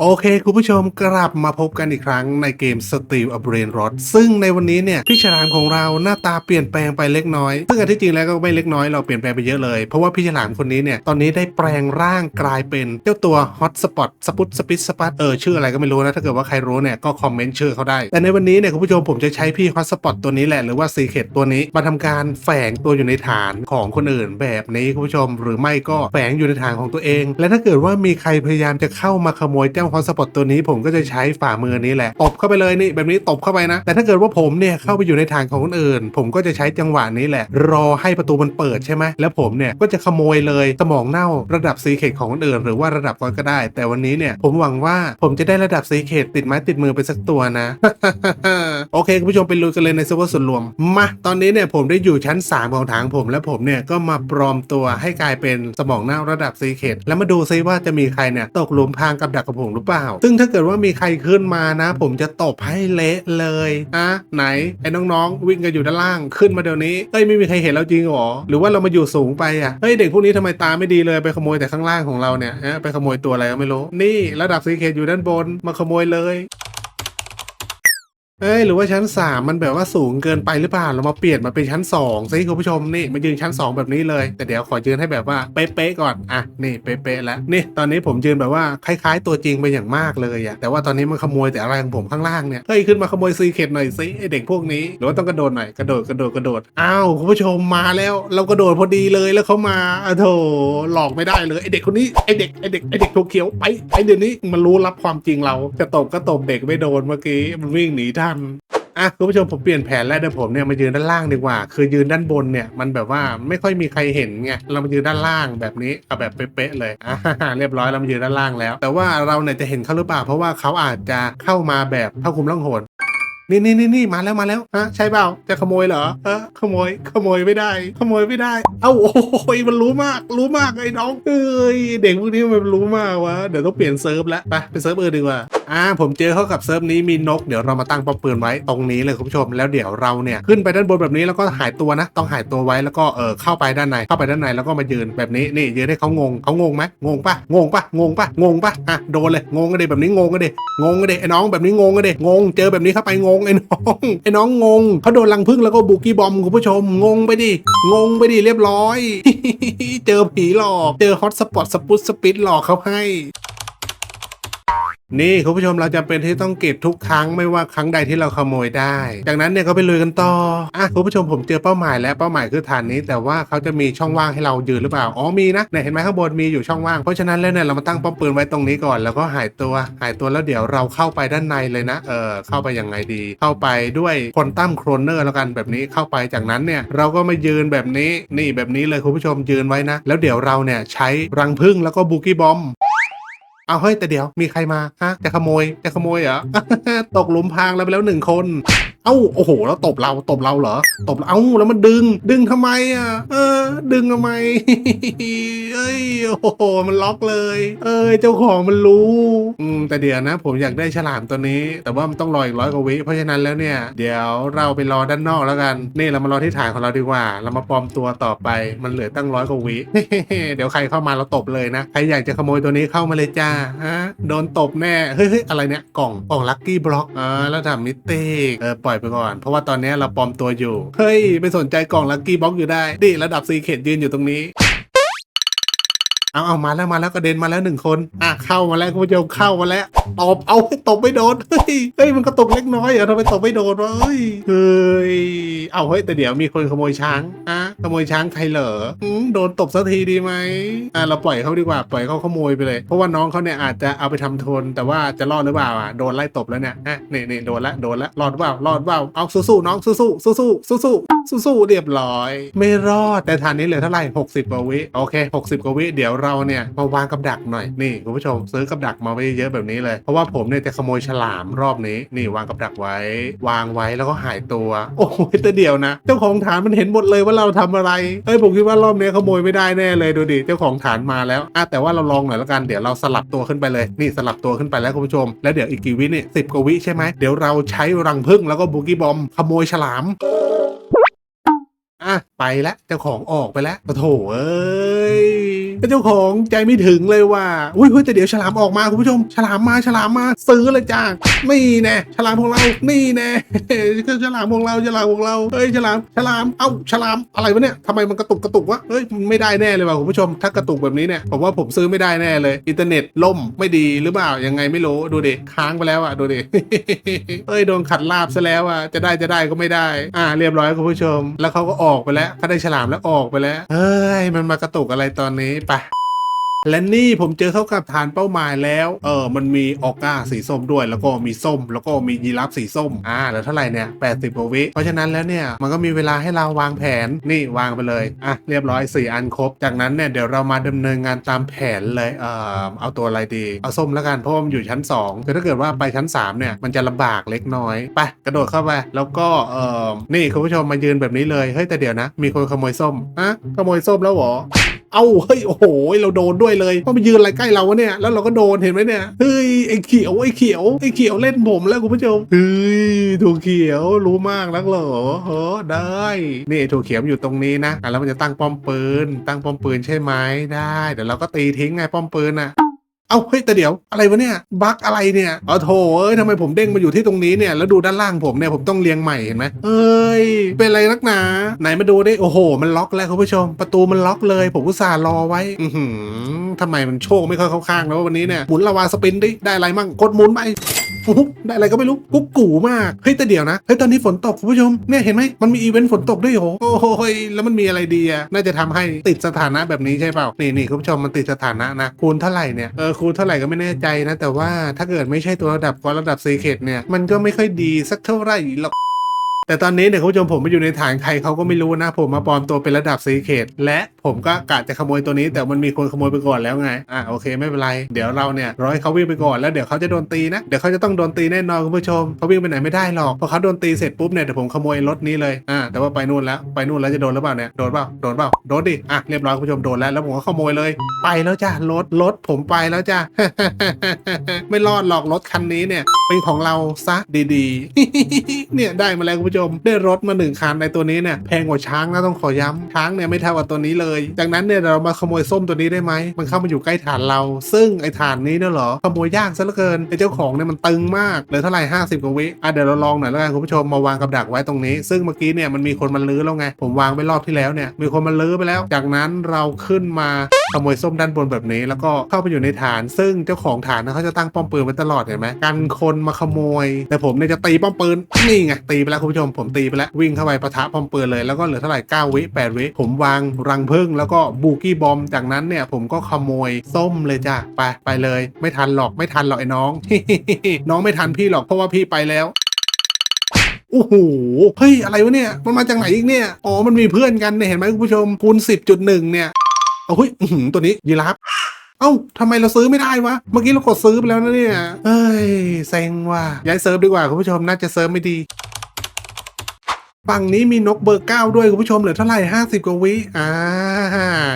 โอเค คุณผู้ชมกลับมาพบกันอีกครั้งในเกม Steel a Brain Rot ซึ่งในวันนี้เนี่ย พี่ฉลามของเราหน้าตาเปลี่ยนแปลงไปเล็กน้อย ซึ่งอันที่จริงแล้วก็ไม่เล็กน้อยเราเปลี่ยนแปลงไปเยอะเลย เพราะว่าพี่ฉลามคนนี้เนี่ย ตอนนี้ได้แปลงร่างกลายเป็นเจ้าตัว Hot Spot สปุตสปิตสปัตเออชื่ออะไรก็ไม่รู้นะ ถ้าเกิดว่าใครรู้เนี่ยก็คอมเมนต์ชื่อเขาได้ แต่ในวันนี้เนี่ยคุณผู้ชมผมจะใช้พี่ Hot Spot ตัวนี้แหละหรือว่า Secret ตัวนี้มาทำการแฝงตัวอยู่ในฐานของคนอื่นแบบนี้คุณผู้ชม หรือไม่ก็แฝงอยู่ในฐานของตัวเอง และถ้าเกิดว่ามีใครพยายามจะเข้ามาขโมยเจ้า Hot Spot ตัวนี้ผมก็จะใช้ฝ่ามือนี้แหละ ตบเข้าไปเลยนี่แบบนี้ตบเข้าไปนะ แต่ถ้าเกิดว่าผมเนี่ยเข้าไปอยู่ในฐานของคนอื่น ผมก็จะใช้จังหวะนี้แหละ รอให้ประตูมันเปิดใช่ไหมแล้วผมเนี่ยก็จะขโมยเลยสมองเน่าระดับซีเคทของคนอื่น หรือว่าระดับก่อนก็ได้ แต่วันนี้เนี่ยผมหวังว่าผมจะได้ระดับซีเคทติดไม้ติดมือไปสักตัวนะ โอเคคุณผู้ชมไปลุยกันเลยในเซิร์ฟเวอร์ส่วนรวมมาตอนนี้เนี่ยผมได้อยู่ชั้น 3 ของทางผมและผมเนี่ยก็มาปลอมตัวให้กลายเป็นสมองเน่าระดับซีเคทแล้วมาดูซิว่าจะมีใครเนี่ยตกหลุมพรางกับดักกับผมหรือเปล่า ซึ่งถ้าเกิดว่ามีใครขึ้นมานะ ผมจะตบให้เละเลยอะไหนไอ้น้องๆ วิ่งกันอยู่ด้านล่างขึ้นมาเดี๋ยวนี้เอ้ยไม่มีใครเห็นเราจริงหรอหรือว่าเรามาอยู่สูงไปอะเฮ้ยเด็กพวกนี้ทำไมตาไม่ดีเลยไปขโมยแต่ข้างล่างของเราเนี่ยฮะไปขโมยตัวอะไรก็ไม่รู้นี่ระดับซีเคตอยู่ด้านบนมาขโมยเลย เอ้ยหรือว่าชั้น3มันแบบว่าสูงเกินไปหรือเปล่าเรามาเปลี่ยนมาเป็นชั้น2ซิคุณผู้ชมนี่มายืนชั้น 2 แบบนี้เลย แต่เดี๋ยวขอยืนให้แบบว่าเป๊ะๆก่อนอะนี่เป๊ะๆแล้วนี่ตอนนี้ผมยืนแบบว่าคล้ายๆ ตัวจริงไปอย่างมากเลยอะแต่ว่าตอนนี้มันขโมยแต่อะไรของผมข้างล่างเนี่ยเฮ้ยขึ้นมาขโมยซีเคทหน่อยสิไอเด็กพวกนี้หรือว่าต้องกระโดดหน่อยกระโดดกระโดดกระโดดอ้าวคุณผู้ชมมาแล้ว เรากระโดดพอดีเลยแล้วเขามาอะโถหลอกไม่ได้เลยไอเด็กคนนี้ไอเด็กไอเด็กไอเด็กตัวเขียวไปไอเดี๋ยวนี้มันรู้รับความจริงเราจะตบก็ตบเด็กไม่โดนเมื่อกี้มันวิ่งหนีันอะคุณผู้ชมผมเปลี่ยนแผนแล้วเดี๋ยวผมเนี่ยมายืนด้านล่างดีกว่า คือยืนด้านบนเนี่ยมันแบบว่าไม่ค่อยมีใครเห็นไงเรามายืนด้านล่างแบบนี้เอาแบบเป๊ะๆเลยอะเรียบร้อยเรามายืนด้านล่างแล้ว แต่ว่าเราเนี่ยจะเห็นเขาหรือเปล่า เพราะว่าเขาอาจจะเข้ามาแบบเข้าคุมล่องหนนี่นี่นี่นี่มาแล้วมาแล้วฮะใช่เปล่าจะขโมยเหรอเออขโมยขโมยไม่ได้ ขโมยไม่ได้ เอ้าโอ้ยมันรู้มาก รู้มากไอ้น้องเอ้ยเด็กพวกนี้มันรู้มากวะเดี๋ยวต้องเปลี่ยนเซิร์ฟแล้วไปไปเซิร์ฟอื่นดีกว่า อ่าผมเจอเขากับเซิร์ฟนี้มีนกเดี๋ยวเรามาตั้งป้อมปืนไว้ตรงนี้เลยคุณผู้ชมแล้วเดี๋ยวเราเนี่ยขึ้นไปด้านบนแบบนี้แล้วก็หายตัวนะ ต้องหายตัวไว้แล้วก็เออเข้าไปด้านในเข้าไปด้านในแล้วก็มายืนแบบนี้นี่ยืนให้เขางงเขางงไหมงงปะงงปะงงปะงงปะอะโดนเลยงงกันดิแบบนี้งงกันดิงงกันดิไอ้น้องแบบนี้งงกันดิงง เจอแบบนี้เข้าไปงงไอ้น้องไอ้น้องงงเขาโดนลังพึ่งแล้วก็บุกี้บอมคุณผู้ชมงงไปดิงงไปดิเรียบร้อย เจอผีหลอก เจอฮอตสปอตสปุตสปิตหลอกเขาให้ นี่คุณผู้ชมเราจำเป็นที่ต้องเก็บทุกครั้งไม่ว่าครั้งใดที่เราขโมยได้ จากนั้นเนี่ยก็ไปลุยกันต่ออะคุณผู้ชมผมเจอเป้าหมายแล้วเป้าหมายคือฐานนี้ แต่ว่าเขาจะมีช่องว่างให้เรายืนหรือเปล่าอ๋อมีนะเนี่ยเห็นไหมข้างบนมีอยู่ช่องว่างเพราะฉะนั้นแล้วเนี่ยเรามาตั้งป้อมปืนไว้ตรงนี้ก่อน แล้วก็หายตัวหายตัวแล้วเดี๋ยวเราเข้าไปด้านในเลยนะเออเข้าไปยังไงดี เข้าไปด้วยคนตั้มโครนเนอร์แล้วกันแบบนี้เข้าไปจากนั้นเนี่ยเราก็มายืนแบบนี้นี่แบบนี้เลยคุณผู้ชมยืนไว้นะ แล้วเดี๋ยวเราเนี่ยใช้รังพึ่งแล้วก็บุกี้บอม เอาเฮ้ยแต่เดี๋ยวมีใครมาฮะจะขโมยจะขโมยเหรอ ตกหลุมพรางแล้วไปแล้วหนึ่งคน เอ้าโอ้โห แล้วตบเราตบเราเหรอ ตบเราเอ้าแล้วมันดึง ดึงทำไมอะ เออ ดึงทำไมเอ้ยโอ้โหมันล็อกเลย เอ้ยเจ้าของมันรู้ อืมแต่เดี๋ยวนะ ผมอยากได้ฉลามตัวนี้ แต่ว่ามันต้องรออีกร้อยกว่าวิเพราะฉะนั้นแล้วเนี่ยเดี๋ยวเราไปรอด้านนอกแล้วกันนี่เรามารอที่ฐานของเราดีกว่า เรามาปลอมตัวต่อไปมันเหลือตั้งร้อยกว่าวิเดี๋ยวใครเข้ามาเราตบเลยนะใครอยากจะขโมยตัวนี้เข้ามาเลยจ้าฮะโดนตบแน่เฮ้ยเฮ้ยอะไรเนี่ยกล่องกล่องลัคกี้บล็อกอ่าแล้วทำมิเตกเออปล่อยไปก่อน เพราะว่าตอนนี้เราปลอมตัวอยู่ เฮ้ยไม่สนใจกล่องลัคกี้บล็อกอยู่ได้ดิระดับซีเคดยืนอยู่ตรงนี้ เอาเอามาแล้วมาแล้วกระเด็นมาแล้วหนึ่งคน อะเข้ามาแล้วคุณผู้ชมเข้ามาแล้วตบเอาตบไม่โดน เฮ้ยเฮ้ยมันก็ตกเล็กน้อยเหรอทำไมตบไม่โดนวะเฮ้ยเฮ้ยเอาเฮ้ยแต่เดี๋ยวมีคนขโมยช้างอะขโมยช้างใครเหรออืมโดนตบสักทีดีไหมอะเราปล่อยเขาดีกว่าปล่อยเขาขโมยไปเลย เพราะว่าน้องเขาเนี่ยอาจจะเอาไปทำทุนแต่ว่าจะรอดหรือเปล่าอะโดนไล่ตบแล้วเนี่ยอะนี่นี่โดนละโดนละรอดหรือเปล่ารอดเปล่าเอาสู้ๆน้องสู้ๆสู้ๆสู้ๆสู้ๆเรียบร้อย ไม่รอดแต่ทานนี้เหลือเท่าไหร่60กว่าวิโอเค 60กว่าวิเดี๋ยวเราเนี่ยมาวางกับดักหน่อยนี่คุณผู้ชมซื้อกับดักมาไว้เยอะแบบนี้เลย เพราะว่าผมเนี่ยจะขโมยฉลามรอบนี้นี่วางกับดักไว้ วางไว้แล้วก็หายตัว โอ้ยแต่เดียวนะ เจ้าของฐานมันเห็นหมดเลยว่าเราทำอะไรเอ้ยผมคิดว่ารอบนี้ขโมยไม่ได้แน่เลยดูดิเจ้าของฐานมาแล้วอะแต่ว่าเราลองหน่อยแล้วกันเดี๋ยวเราสลับตัวขึ้นไปเลยนี่สลับตัวขึ้นไปแล้วคุณผู้ชม แล้วเดี๋ยวอีกกี่วินี่สิบกว่าวิใช่ไหมเดี๋ยวเราใช้รังผึ้งแล้วก็บุกี้บอมขโมยฉลามอะไปแล้วเจ้าของออกไปแล้วโอ้โถเอ้ยเจ้าของใจไม่ถึงเลยว่าอุ้ยเฮ้ยแต่เดี๋ยวฉลามออกมาคุณผู้ชม ฉลามมาฉลามมาซื้อเลยจ้านี่แน่ฉลามของเรานี่แน่ฉลามของเราฉลามของเราเฮ้ยฉลามฉลามเอ้าฉลามอะไรวะเนี่ยทำไมมันกระตุกกระตุกวะเฮ้ยมันไม่ได้แน่เลยว่ะคุณผู้ชม ถ้ากระตุกแบบนี้เนี่ยผมว่าผมซื้อไม่ได้แน่เลย อินเทอร์เน็ตล่มไม่ดีหรือเปล่ายังไงไม่รู้ดูดิค้างไปแล้วอะดูดิเอ้ยโดนขัดลาบซะแล้วอะจะได้จะได้ก็ไม่ได้ อ่าเรียบร้อยคุณผู้ชม แล้วเขาก็ออกไปแล้วถ้าได้ฉลามแล้วออกไปแล้วเฮ้ยมันมากระตุกอะไรตอนนี้ไป และนี่ผมเจอเข้ากับฐานเป้าหมายแล้วเออมันมีออก้าสีส้มด้วย แล้วก็มีส้ม แล้วก็มียีราฟสีส้มอ่าแล้วเท่าไหร่เนี่ย80กว่าวิเพราะฉะนั้นแล้วเนี่ยมันก็มีเวลาให้เราวางแผนนี่วางไปเลยอะเรียบร้อย 4 อันครบ จากนั้นเนี่ยเดี๋ยวเรามาดำเนินงานตามแผนเลยเออเอาตัวอะไรดี เอาส้มแล้วกันเพราะว่ามันอยู่ชั้น2คือถ้าเกิดว่าไปชั้น 3 เนี่ยมันจะลำบากเล็กน้อยไปกระโดดเข้าไปแล้วก็เออนี่คุณผู้ชมมายืนแบบนี้เลยเฮ้ยแต่เดี๋ยวนะ มีคนขโมยส้มอะขโมยส้มแล้วเหรอ เอ้าเฮ้ยโอ้โหเราโดนด้วยเลยเพราะมันยืนอะไรใกล้เราวะเนี่ยแล้วเราก็โดนเห็นไหมเนี่ยเฮ้ยไอ้เขียวไอ้เขียวไอ้เขียวเล่นผมแล้วคุณผู้ชมเฮ้ยถูกเขียวรู้มากนักเหรอเฮ้อได้นี่ถูกเขียวอยู่ตรงนี้นะอะแล้วมันจะตั้งป้อมปืน ตั้งป้อมปืนใช่ไหมได้เดี๋ยวเราก็ตีทิ้งไงป้อมปืนน่ะ เอ้าเฮ้ยแต่เดี๋ยวอะไรวะเนี่ยบั๊กอะไรเนี่ยเอาโถเอ้ยทำไมผมเด้งมาอยู่ที่ตรงนี้เนี่ยแล้วดูด้านล่างผมเนี่ยผมต้องเรียงใหม่เห็นไหมเอ้ยเป็นอะไรนักหนาไหนมาดูดิโอ้โห มันล็อกแล้วคุณผู้ชม ประตูมันล็อกเลย ผมอุตส่าห์รอไว้ อือหือทำไมมันโชคไม่ค่อยเข้าข้างแล้ววันนี้เนี่ยหมุนละวาสปินดิได้อะไรมั่งกดหมุนไป อุ๊บได้อะไรก็ไม่รู้กุ๊กกูมากเฮ้ยแต่เดี๋ยวนะเฮ้ยตอนนี้ฝนตกคุณผู้ชมเนี่ยเห็นไหมมันมีอีเวนต์ฝนตกด้วยโหโอ้โหยแล้วมันมีอะไรดีอะน่าจะทำให้ติดสถานะแบบนี้ใช่เปล่านี่นี่คุณผู้ชมมันติดสถานะนะคูณเท่าไหร่เนี่ยเออคูณเท่าไหร่ก็ไม่แน่ใจนะ แต่ว่าถ้าเกิดไม่ใช่ตัวระดับกว่าระดับซีเคดเนี่ยมันก็ไม่ค่อยดีสักเท่าไหร่หรอก แต่ตอนนี้เนี่ยคุณผู้ชมผมมาอยู่ในฐานใครเขาก็ไม่รู้นะ ผมมาปลอมตัวเป็นระดับซีเคดและผมก็กะจะขโมยตัวนี้ แต่มันมีคนขโมยไปก่อนแล้วไงอะโอเคไม่เป็นไร เดี๋ยวเราเนี่ยร้อให้เขาวิ่งไปก่อนแล้วเดี๋ยวเขาจะโดนตีนะเดี๋ยวเขาจะต้องโดนตีแน่นอนคุณผู้ชมเขาวิ่งไปไหนไม่ได้หรอกพอเขาโดนตีเสร็จปุ๊บเนี่ยเดี๋ยวผมขโมยรถนี้เลยอะแต่ว่าไปนู่นแล้วไปนู่นแล้วจะโดนหรือเปล่าเนี่ยโดนเปล่าโดนเปล่าโดนดิอะเรียบร้อยคุณผู้ชมโดนแล้วแล้วผมก็ขโมยเลย ไปแล้วจ้ะรถรถผมไปแล้วจ้ะไม่รอดหรอกรถคันนี้เนี่ยเป็นของเราซะดีๆ เนี่ยได้มาแล้วคุณผู้ชมได้รถมาหนึ่งคันในตัวนี้เนี่ยแพงกว่าช้างนะต้องขอย้ำช้างเนี่ยไม่เท่ากับตัวนี้เลย จากนั้นเนี่ยเรามาขโมยส้มตัวนี้ได้ไหมมันเข้ามาอยู่ใกล้ฐานเรา ซึ่งไอ้ฐานนี้เนี่ยเหรอขโมยยากซะเหลือเกินไอ้เจ้าของเนี่ยมันตึงมากเหลือเท่าไหร่50กว่าวิอะเดี๋ยวเราลองหน่อยแล้วกันคุณผู้ชมมาวางกับดักไว้ตรงนี้ ซึ่งเมื่อกี้เนี่ยมันมีคนมันลื้อแล้วไงผมวางไปรอบที่แล้วเนี่ยมีคนมันลื้อไปแล้ว จากนั้นเราขึ้นมา ขโมยส้มด้านบนแบบนี้ แล้วก็เข้าไปอยู่ในฐาน ซึ่งเจ้าของฐานนะเขาจะตั้งป้อมปืนไว้ตลอดเห็นไหมกันคนมาขโมย แต่ผมเนี่ยจะตีป้อมปืนนี่ไงตีไปแล้วคุณผู้ชมผมตีไปแล้ววิ่งเข้าไปปะทะป้อมปืนเลยแล้วก็เหลือเท่าไหร่9วิ8วิผมวางรังพึ่งแล้วก็บูกี้บอมจากนั้นเนี่ยผมก็ขโมยส้มเลยจ้ะไปไปเลย ไม่ทันหรอกไม่ทันหรอกไอ้น้อง น้องไม่ทันพี่หรอกเพราะว่าพี่ไปแล้วโอ้โห เฮ้ย อะไรวะเนี่ย มันมาจากไหนอีกเนี่ย อ๋อ มันมีเพื่อนกันเนี่ย เห็นไหมคุณผู้ชมคูณ10.1 เนี่ย เอาเฮ้ยตัวนี้ยีราฟเอ้าทำไมเราซื้อไม่ได้วะ เมื่อกี้เรากดซื้อไปแล้วนะเนี่ย เอ้ยเซ็งว่ะย้ายเซิร์ฟดีกว่าคุณผู้ชมน่าจะเซิร์ฟไม่ดี ฝั่งนี้มีนกเบอร์เก้าด้วยคุณผู้ชมเหลือเท่าไหร่ห้าสิบกว่าวิอ่า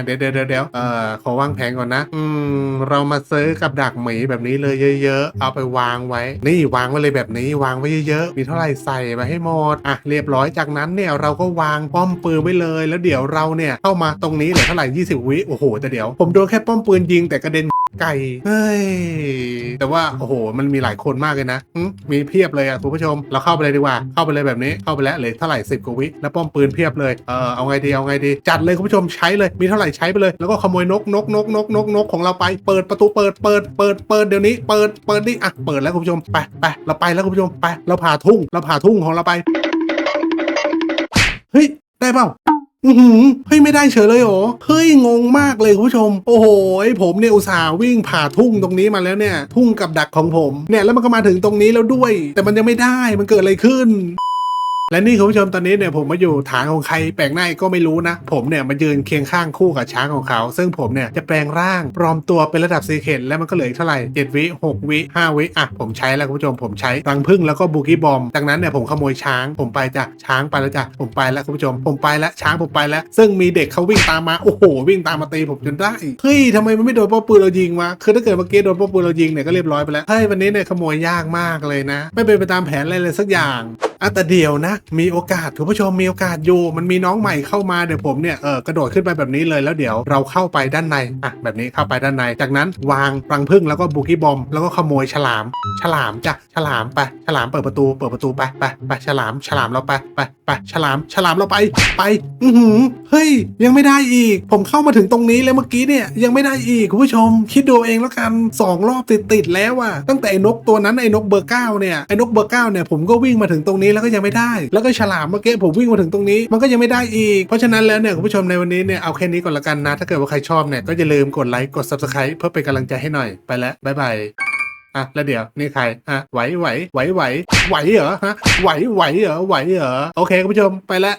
เดี๋ยวเดี๋ยวเดี๋ยวเอ่อขอวางแผนก่อนนะ อืม เรามาซื้อกับดักหมีแบบนี้เลยเยอะ ๆ เอาไปวางไว้ นี่วางไว้เลยแบบนี้วางไว้เยอะๆมีเท่าไหร่ใส่ไปให้หมดอะเรียบร้อยจากนั้นเนี่ยเราก็วางป้อมปืนไว้เลย แล้วเดี๋ยวเราเนี่ยเข้ามาตรงนี้เหลือเท่าไหร่20วิโอ้โหแต่เดี๋ยว ผมโดนแค่ป้อมปืนยิงแต่กระเด็น ไก่เฮ้ยแต่ว่าโอ้โหมันมีหลายคนมากเลยนะมีเพียบเลยอะคุณผู้ชม เราเข้าไปเลยดีกว่าเข้าไปเลยแบบนี้เข้าไปแล้วเลยเท่าไหร่สิบกว่าวิแล้วป้อมปืนเพียบเลยเออเอาไงดีเอาไงดี จัดเลยคุณผู้ชมใช้เลยมีเท่าไหร่ใช้ไปเลย แล้วก็ขโมยนกนกนกนกนกนกของเราไปเปิดประตูเปิดเปิดเปิดเปิดเดี๋ยวนี้เปิดเปิดนี่อะเปิดแล้วคุณผู้ชมไปไปเราไปแล้วคุณผู้ชมไปเราผ่าทุ่งเราผ่าทุ่งของเราไปเฮ้ยได้เปล่า อือหือเฮ้ยไม่ได้เฉยเลยเหรอ เฮ้ยงงมากเลยคุณผู้ชม โอ้โหผมเนี่ยอุตส่าห์วิ่งผ่าทุ่งตรงนี้มาแล้วเนี่ย ทุ่งกับดักของผม เนี่ยแล้วมันก็มาถึงตรงนี้แล้วด้วย แต่มันยังไม่ได้มันเกิดอะไรขึ้น และนี่คุณผู้ชมตอนนี้เนี่ยผมมาอยู่ฐานของใครแปลกหน้าก็ไม่รู้นะ ผมเนี่ยมายืนเคียงข้างคู่กับช้างของเขา ซึ่งผมเนี่ยจะแปลงร่างปลอมตัวเป็นระดับซีเคทแล้วมันก็เหลืออีกเท่าไหร่7วิ6วิ5วิอะผมใช้แล้วคุณผู้ชมผมใช้รังพึ่งแล้วก็บูกี้บอมดังนั้นเนี่ยผมขโมยช้าง ผมไปจ้ะช้างไปแล้วจ้ะผมไปแล้วคุณผู้ชม ผมไปแล้วช้างผมไปแล้ว ซึ่งมีเด็กเขาวิ่งตามมาโอ้โห วิ่งตามมาตีผมจนได้เฮ้ยทำไมมันไม่โดนป้อมปืนเรายิงวะคือถ้าเกิดเมื่อกี้โดนป้อมปืนเรายิงเนี่ยก็เรียบร้อยไปแล้วเฮ้ยวันนี้เนี่ยขโมยยากมากเลยนะ ไม่เป็นไปตามแผนอะไรเลยสักอย่างอะแต่เดียวนะ มีโอกาสคุณผู้ชมมีโอกาสอยู่ มันมีน้องใหม่เข้ามาเดี๋ยวผมเนี่ยเออกระโดดขึ้นไปแบบนี้เลยแล้วเดี๋ยวเราเข้าไปด้านในอะแบบนี้เข้าไปด้านใน จากนั้นวางรังผึ้งแล้วก็บุกี้บอม แล้วก็ขโมยฉลาม ฉลามจ้ะฉลามไปฉลามเปิดประตู เปิดประตูไปไปไปฉลาม ฉลามเราไปไปไปฉลาม ฉลามเราไปไป อือหือเฮ้ย ยังไม่ได้อีก ผมเข้ามาถึงตรงนี้แล้วเมื่อกี้เนี่ยยังไม่ได้อีกคุณผู้ชม คิดดูเองแล้วกันสองรอบติดติดแล้วอะตั้งแต่ไอ้นกตัวนั้นไอ้นกเบอร์เก้าเนี่ยไอ้นกเบอร์เก้าเนี่ยผมก็วิ่งมาถึงตรงนี้แล้วก็ยังไม่ได้ แล้วก็ฉลามเมื่อกี้ผมวิ่งมาถึงตรงนี้ มันก็ยังไม่ได้อีก เพราะฉะนั้นแล้วเนี่ยคุณผู้ชมในวันนี้เนี่ยเอาแค่นี้ก่อนละกันนะ ถ้าเกิดว่าใครชอบเนี่ยก็อย่าลืมกดไลค์กด subscribe เพื่อเป็นกำลังใจให้หน่อยไปแล้วบ๊ายบายอะแล้วเดี๋ยวนี่ใครอะไหวไหวไหวไหวไหวเหรอฮะไหวไหวเหรอไหวเหรอโอเคคุณผู้ชมไปแล้ว